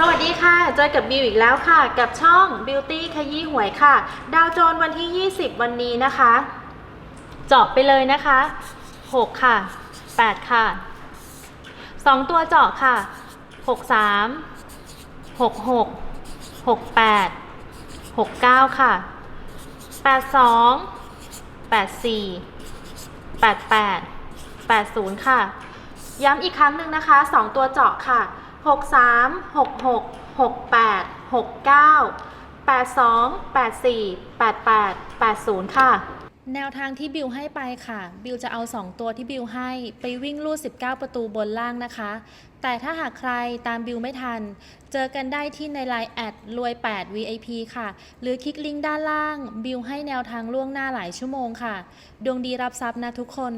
สวัสดีค่ะ เจอกับบิวอีกแล้วค่ะ กับช่อง Beauty ขยี้หวยค่ะ ดาวโจนวันที่ 20 วันนี้นะคะเจาะไปเลยนะคะ 6 ค่ะ 8 ค่ะ 2 ตัวเจาะค่ะ 63 66 68 69 ค่ะ 82 84 88 80 ค่ะ ย้ำอีกครั้งหนึ่งนะคะ 2 ตัวเจาะค่ะ 63 66 68 69 82 84 88 80 ค่ะ แนวทางที่บิวให้ไปค่ะ บิวจะเอา 2 ตัวที่บิวให้ไปวิ่งลู่19 ประตูบนล่างนะคะ แต่ถ้าหากใครตามบิวไม่ทัน เจอกันได้ที่ในไลน์แอดรวย 8 VIP ค่ะ หรือคลิกลิงก์ด้านล่าง บิวให้แนวทางล่วงหน้าหลายชั่วโมงค่ะ ดวงดีรับทรัพย์นะทุกคน